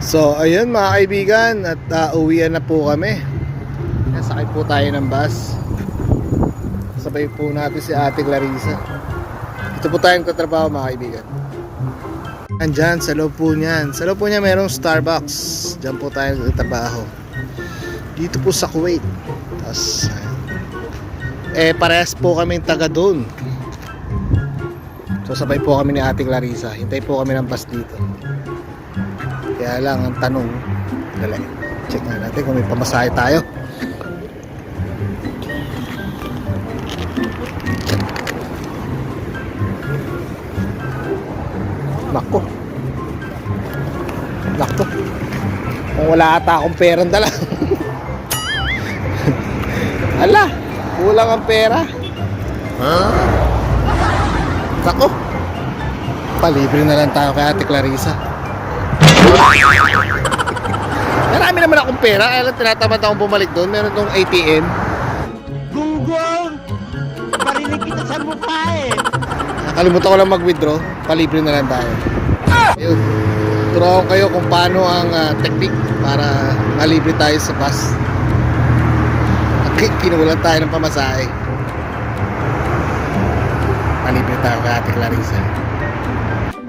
So, ayun mga kaibigan at uh, uwian na po kami. Nasakay po tayo ng bus. Sabay po natin si Ate Clarissa. Ito po tayong katrabaho mga kaibigan. Andyan, sa loob po niyan. Sa loob po niya merong Starbucks. Diyan po tayo trabaho. Dito po sa Kuwait. Tapos, eh parehas po kaming taga doon. So sabay po kami ni Ate Clarissa. Hintay po kami ng bus dito. Kaya lang ang tanong, dali, check na natin kung may pamasahe tayo. Nako. Nako. Kung wala ata akong perang dala. Ala, kulang ang pera. Ha? Nako. Palibre na lang tayo kay Ate Clarissa. Marami naman akong pera, kaya lang tinatamad akong bumalik doon. Meron tong ATM. Gunggong! Barinig kita sa mukha eh! Nakalimutan ko lang mag-withdraw. Palibre na lang tayo. Ayun. Turuan kayo kung paano ang ah, technique para malibre tayo sa bus. Okay, kinukulan tayo ng pamasahe. Malibre tayo kay Ate Clarissa.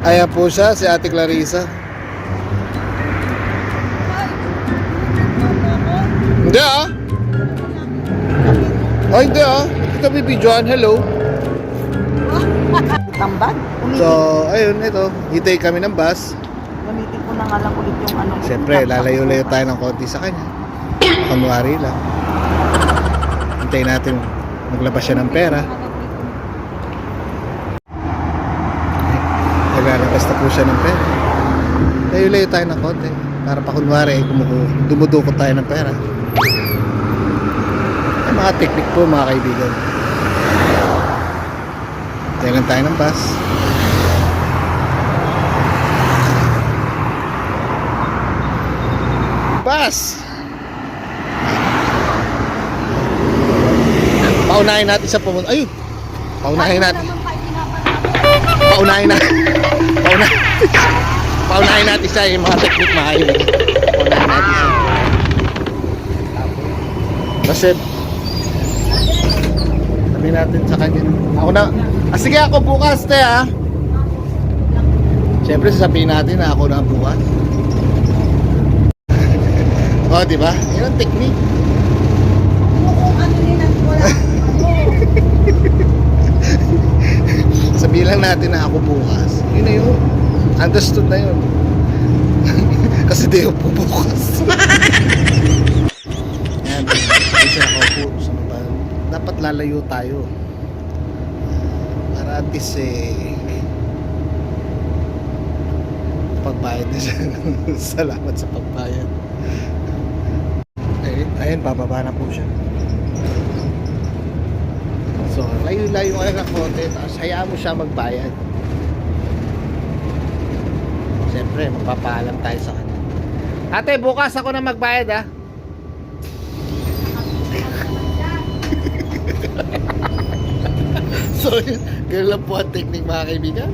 Ayan po siya, si Ate Clarissa. Ay, hindi ah. Kami videoan. Hello. tambad. So, ayun, ito. Hintay kami ng bus. Gamitin ko na nga lang ulit yung ano. Siyempre, lalayo-layo tayo ng konti sa kanya. Kunwari lang. Hintayin natin maglabas siya ng pera. Naglalabas na po siya ng pera. Layo-layo tayo ng konti. Para pa kunwari, dumudukot tayo ng pera. Mga teknik po mga kaibigan. Lang tayo ng bus. Bus! Paunahin natin sa pumunta. Ayun! Paunahin natin. Paunahin natin. Paunahin. Paunahin natin yung mga technique mga kaibigan. Paunahin natin siya. Kasi sabi natin sa kanya. Ako na. Ah, sige ako bukas te ah. Siyempre sasabihin natin na ako na bukas. oh, di ba? Yan ang technique. Sabihin lang natin na ako bukas. Yun na yun. Understood na yun. Kasi di ako bukas. Yan. Kasi ako mga dapat lalayo tayo. Para at least eh pagbayad na siya. Salamat sa pagbayad. Ayun, ayun, bababa na po siya. So, layo-layo ka ng konti, tapos hayaan mo siya magbayad. Siyempre, magpapaalam tayo sa kanya. Ate, bukas ako na magbayad ah. So, ganun lang po ang technique mga kaibigan.